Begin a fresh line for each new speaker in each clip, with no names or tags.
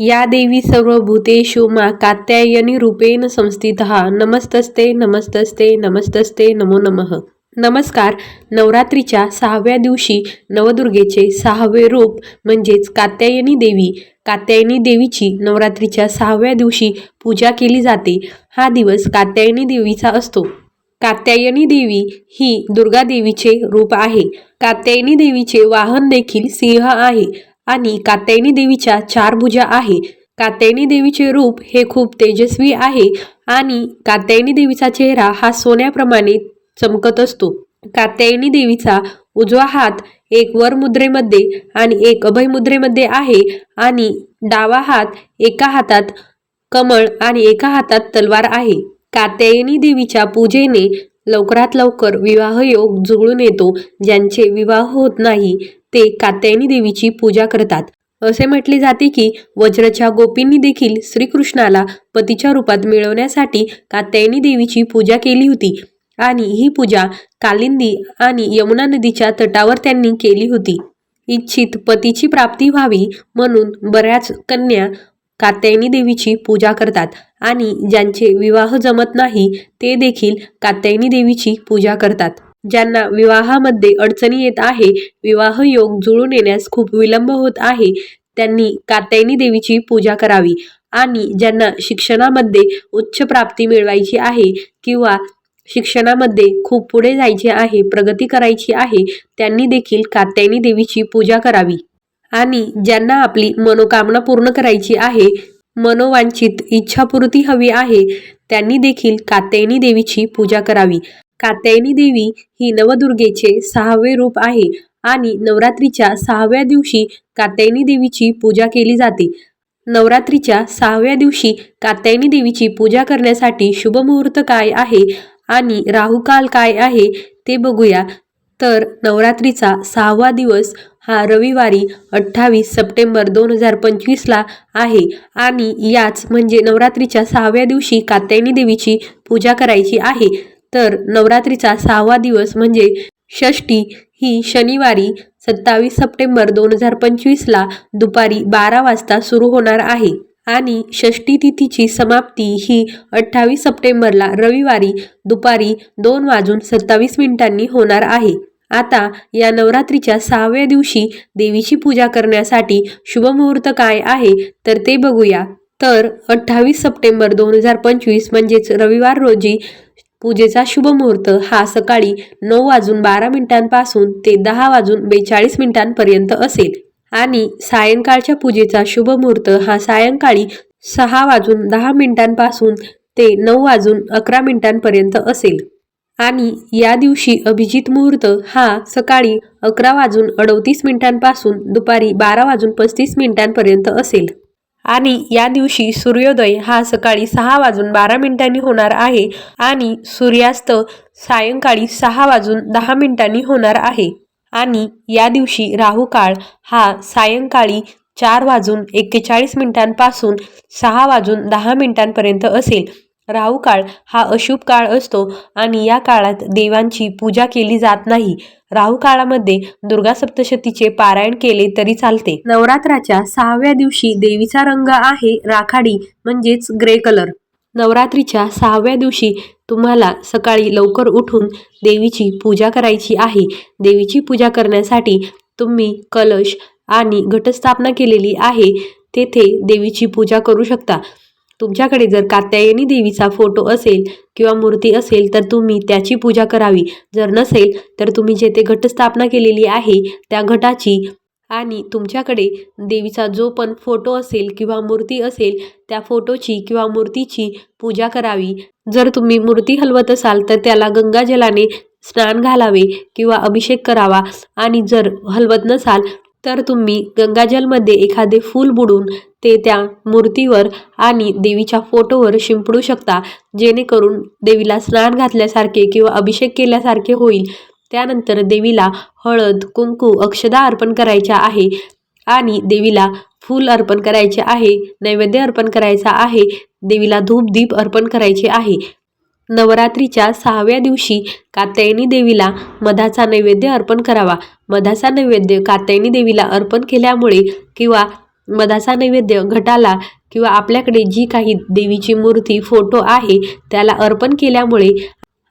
या देवी सर्वभूतेषु मा कात्यायनी रूपेण संस्थितः. नमस्तस्ते नमस्तस्ते नमस्तस्ते नमो नमः. नमस्कार. नवरात्रीच्या सहाव्या दिवशी नवदुर्गेचे सहावे रूप म्हणजेच कात्यायनी देवी. कात्यायनी देवीची नवरात्रीच्या सहाव्या दिवशी पूजा केली जाते. हा दिवस कात्यायनी देवीचा असतो. कात्यायनी देवी ही दुर्गा देवीचे रूप आहे. कात्यायनी देवीचे वाहन देखील सिंह आहे. आणि कात्यायनी देवीच्या चार भुजा आहे. कात्यायनी देवीचे रूप हे खूप तेजस्वी आहे आणि कात्यायनी देवीचा चेहरा हा सोन्याप्रमाणे चमकत असतो. कात्यायनी देवीचा उजवा हात एक वर मुद्रेमध्ये आणि एक अभय मुद्रेमध्ये आहे आणि डावा हात एका हातात कमळ आणि एका हातात तलवार आहे. कात्यायनी देवीच्या पूजेने लवकरात लवकर विवाह योग जुळून येतो. ज्यांचे विवाह होत नाही ते कात्यायनी देवीची पूजा करतात. असे म्हटले जाते की वज्रच्या गोपींनी देखील श्रीकृष्णाला पतीच्या रूपात मिळवण्यासाठी कात्यायनी देवीची पूजा केली होती. आणि ही पूजा कालिंदी आणि यमुना नदीच्या तटावर त्यांनी केली होती. इच्छित पतीची प्राप्ती व्हावी म्हणून बऱ्याच कन्या कात्यायनी देवीची पूजा करतात आणि ज्यांचे विवाह जमत नाही ते देखील कात्यायनी देवीची पूजा करतात. ज्यांना विवाहामध्ये अडचणी येत आहे विवाह योग जुळून येण्यास खूप विलंब होत आहे त्यांनी कात्यायनी देवीची पूजा करावी आणि ज्यांना शिक्षणामध्ये उच्च प्राप्ती मिळवायची आहे किंवा शिक्षणामध्ये खूप पुढे जायचे आहे प्रगती करायची आहे त्यांनी देखील कात्यायनी देवीची पूजा करावी. आणि ज्यांना आपली मनोकामना पूर्ण करायची आहे मनोवांछित इच्छापूर्ती हवी आहे त्यांनी देखील कात्यायनी देवीची पूजा करावी. कात्यायनी देवी ही नवदुर्गेचे सहावे रूप आहे आणि नवरात्रीच्या सहाव्या दिवशी कात्यायनी देवीची पूजा केली जाते. नवरात्रीच्या सहाव्या दिवशी कात्यायनी देवीची पूजा करण्यासाठी शुभ मुहूर्त काय आहे आणि राहुकाल काय आहे ते बघूया. तर नवरात्रीचा सहावा दिवस हा रविवारी अठ्ठावीस सप्टेंबर दोन हजार पंचवीसला आहे आणि याच म्हणजे नवरात्रीच्या सहाव्या दिवशी कात्यायनी देवीची पूजा करायची आहे. तर नवरात्रीचा सहावा दिवस म्हणजे षष्टी ही शनिवारी सत्तावीस सप्टेंबर दोन हजार पंचवीसला दुपारी बारा वाजता सुरू होणार आहे. आणि षष्टी तिथीची समाप्ती ही अठ्ठावीस सप्टेंबरला रविवारी दुपारी दोन वाजून सत्तावीस मिनिटांनी होणार आहे. आता या नवरात्रीच्या सहाव्या दिवशी देवीची पूजा करण्यासाठी शुभमुहूर्त काय आहे तर ते बघूया. तर अठ्ठावीस सप्टेंबर दोन हजार पंचवीस म्हणजेच रविवार रोजी पूजेचा शुभ मुहूर्त हा सकाळी नऊ वाजून बारा मिनिटांपासून ते दहा वाजून बेचाळीस मिनिटांपर्यंत असेल. आणि सायंकाळच्या पूजेचा शुभ मुहूर्त हा सायंकाळी सहा वाजून दहा मिनिटांपासून ते नऊ वाजून अकरा मिनिटांपर्यंत असेल. आणि या दिवशी अभिजित मुहूर्त हा सकाळी अकरा वाजून अडतीस मिनिटांपासून दुपारी बारा वाजून पस्तीस मिनिटांपर्यंत असेल. आणि या दिवशी सूर्योदय हा सकाळी सहा वाजून बारा मिनिटांनी होणार आहे आणि सूर्यास्त सायंकाळी सहा वाजून दहा मिनिटांनी होणार आहे. आणि या दिवशी राहुकाळ हा सायंकाळी चार वाजून एक्केचाळीस मिनिटांपासून सहा वाजून दहा मिनिटांपर्यंत असेल. राहुकाळ हा अशुभ काळ असतो आणि या काळात देवांची पूजा केली जात नाही. राहू काळामध्ये दुर्गा सप्तशतीचे पारायण केले तरी चालते. नवरात्राच्या सहाव्या दिवशी देवीचा रंग आहे राखाडी म्हणजेच ग्रे कलर. नवरात्रीच्या सहाव्या दिवशी तुम्हाला सकाळी लवकर उठून देवीची पूजा करायची आहे. देवीची पूजा करण्यासाठी तुम्ही कलश आणि घटस्थापना केलेली आहे. तेथे देवीची पूजा करू शकता. तुमच्याकडे जर कात्यायनी देवीचा फोटो असेल किंवा मूर्ती असेल तर तुम्ही त्याची पूजा करावी. जर नसेल तर तुम्ही जेथे घटस्थापना केलेली आहे त्या घटाची आणि तुमच्याकडे देवीचा जो पण फोटो असेल किंवा मूर्ती असेल त्या फोटोची किंवा मूर्तीची पूजा करावी. जर तुम्ही मूर्ती हलवत असाल तर त्याला गंगाजलाने स्नान घालावे किंवा अभिषेक करावा. आणि जर हलवत नसाल तर तुम्ही गंगाजलमध्ये एखादे फूल बुडून ते त्या मूर्तीवर आणि देवीच्या फोटोवर शिंपडू शकता. जेणेकरून देवीला स्नान घातल्यासारखे किंवा अभिषेक केल्यासारखे होईल. त्यानंतर देवीला हळद कुंकू अक्षदा अर्पण करायच्या आहे आणि देवीला फूल अर्पण करायचे आहे नैवेद्य अर्पण करायचा आहे देवीला धूप दीप अर्पण करायचे आहे. नवरात्रीच्या सहाव्या दिवशी कात्यायनी देवीला मधाचा नैवेद्य अर्पण करावा. मधाचा नैवेद्य कात्यायनी देवीला अर्पण केल्यामुळे किंवा मधाचा नैवेद्य घटाला किंवा आपल्याकडे जी काही देवीची मूर्ती फोटो आहे त्याला अर्पण केल्यामुळे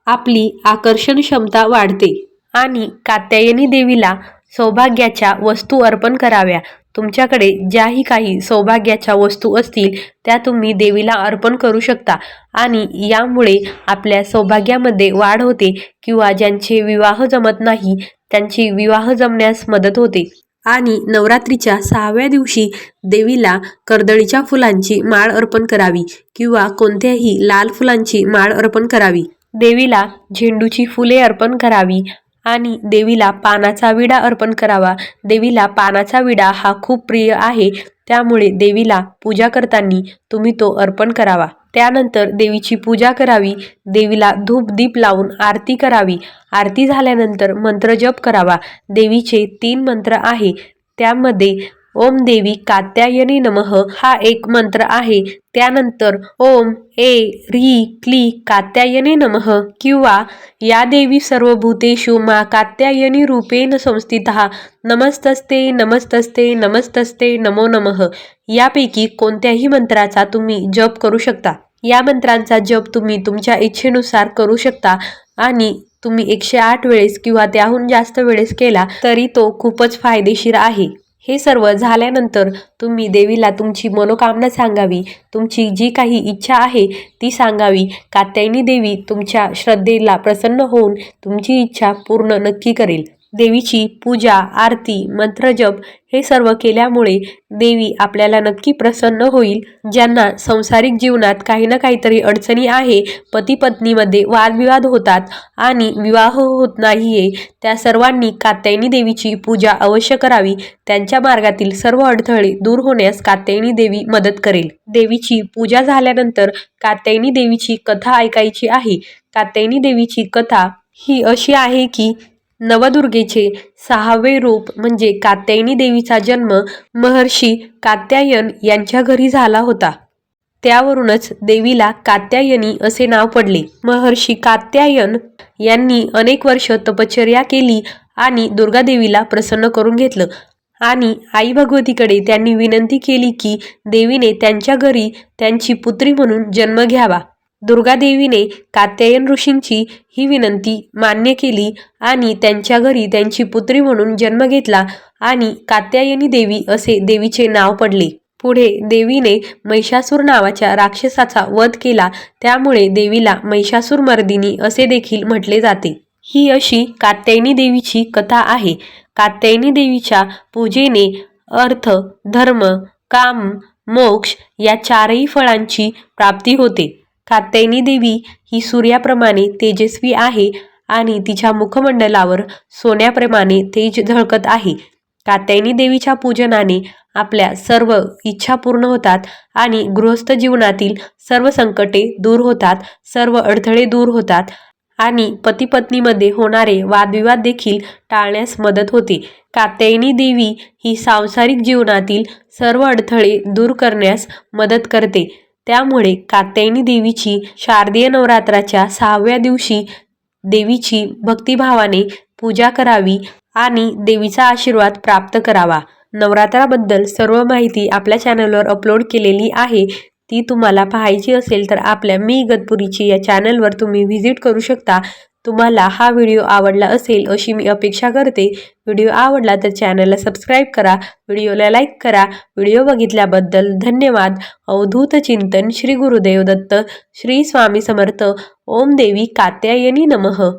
आपली आकर्षण क्षमता वाढते. आणि कात्यायनी देवीला सौभाग्याच्या वस्तू अर्पण कराव्या. तुमच्याकडे ज्याही काही सौभाग्याच्या वस्तू असतील त्या तुम्ही देवीला अर्पण करू शकता. आणि यामुळे आपल्या सौभाग्यामध्ये वाढ होते किंवा ज्यांचे विवाह जमत नाही त्यांची विवाह जमण्यास मदत होते. आणि नवरात्रीच्या सहाव्या दिवशी देवीला कर्दळीच्या फुलांची माळ अर्पण करावी किंवा कोणत्याही लाल फुलांची माळ अर्पण करावी. देवीला झेंडूची फुले अर्पण करावी आणि देवीला पानाचा विडा अर्पण करावा. देवीला पानाचा विडा हा खूप प्रिय आहे. त्यामुळे देवीला पूजा करताना तुम्ही तो अर्पण करावा. त्यानंतर देवीची पूजा करावी. देवीला धूप दीप लावून आरती करावी. आरती झाल्यानंतर मंत्र जप करावा. देवीचे तीन मंत्र आहे. त्यामध्ये ओम देवी कात्यायनी नमः हा एक मंत्र आहे. त्यानंतर ओम ए री क्ली कात्यायनी नमः किंवा या देवी सर्वभूतेषु मा कात्यायनी रूपेण संस्थितः. नमस्तस्ते नमस्तस्ते नमस्तस्ते नमो नमः. यापैकी कोणत्याही मंत्राचा तुम्ही जप करू शकता. या मंत्रांचा जप तुम्ही तुमच्या इच्छेनुसार करू शकता आणि तुम्ही एकशे आठ वेळेस किंवा त्याहून जास्त वेळेस केला तरी तो खूपच फायदेशीर आहे. हे सर्व झाल्यानंतर तुम्ही देवीला तुमची मनोकामना सांगावी. तुमची जी काही इच्छा आहे ती सांगावी. कात्यायनी देवी तुमच्या श्रद्धेला प्रसन्न होऊन तुमची इच्छा पूर्ण नक्की करेल. देवीची पूजा आरती मंत्रजप हे सर्व केल्यामुळे देवी आपल्याला नक्की प्रसन्न होईल. ज्यांना संसारिक जीवनात काही ना काहीतरी अडचणी आहे पती पत्नीमध्ये वादविवाद होतात आणि विवाह होत नाहीये त्या सर्वांनी कात्यायनी देवीची पूजा अवश्य करावी. त्यांच्या मार्गातील सर्व अडथळे दूर होण्यास कात्यायनी देवी मदत करेल. देवीची पूजा झाल्यानंतर कात्यायनी देवीची कथा ऐकायची आहे. कात्यायनी देवीची कथा ही अशी आहे की नवदुर्गेचे सहावे रूप म्हणजे कात्यायनी देवीचा जन्म महर्षी कात्यायन यांच्या घरी झाला होता. त्यावरूनच देवीला कात्यायनी असे नाव पडले. महर्षी कात्यायन यांनी अनेक वर्ष तपश्चर्या केली आणि दुर्गादेवीला प्रसन्न करून घेतलं. आणि आई भगवतीकडे त्यांनी विनंती केली की देवीने त्यांच्या घरी त्यांची पुत्री म्हणून जन्म घ्यावा. दुर्गादेवीने कात्यायन ऋषींची ही विनंती मान्य केली आणि त्यांच्या घरी त्यांची पुत्री म्हणून जन्म घेतला आणि कात्यायनी देवी असे देवीचे नाव पडले. पुढे देवीने महिषासूर नावाच्या राक्षसाचा वध केला. त्यामुळे देवीला महिषासूर मर्दिनी असे देखील म्हटले जाते. ही अशी कात्यायनी देवीची कथा आहे. कात्यायनी देवीच्या पूजेने अर्थ धर्म काम मोक्ष या चारही फळांची प्राप्ती होते. कात्यायनी देवी ही सूर्याप्रमाणे तेजस्वी आहे आणि तिच्या मुखमंडलावर सोन्याप्रमाणे तेज झळकत आहे. कात्यायनी देवीच्या पूजनाने आपल्या सर्व इच्छा पूर्ण होतात आणि गृहस्थ जीवनातील सर्व संकटे दूर होतात सर्व अडथळे दूर होतात आणि पतीपत्नीमध्ये होणारे वादविवाद देखील टाळण्यास मदत होते. कात्यायनी देवी ही सांसारिक जीवनातील सर्व अडथळे दूर करण्यास मदत करते. त्यामुळे कात्यायनी देवीची शारदीय नवरात्राच्या सहाव्या दिवशी देवीची भक्तिभावाने पूजा करावी आणि देवीचा आशीर्वाद प्राप्त करावा. नवरात्राबद्दल सर्व माहिती आपल्या चॅनलवर अपलोड केलेली आहे. ती तुम्हाला पाहायची असेल तर आपल्या मी इगतपुरीची या चॅनलवर तुम्ही व्हिजिट करू शकता. तुम्हाला हा व्हिडिओ आवडला असेल अशी मी अपेक्षा करते. व्हिडिओ आवडला तर चॅनलला सबस्क्राईब करा व्हिडिओला लाईक करा. व्हिडिओ बघितल्याबद्दल धन्यवाद. अवधूत चिंतन श्री गुरुदेव दत्त श्री स्वामी समर्थ. ओम देवी कात्यायनी नमः.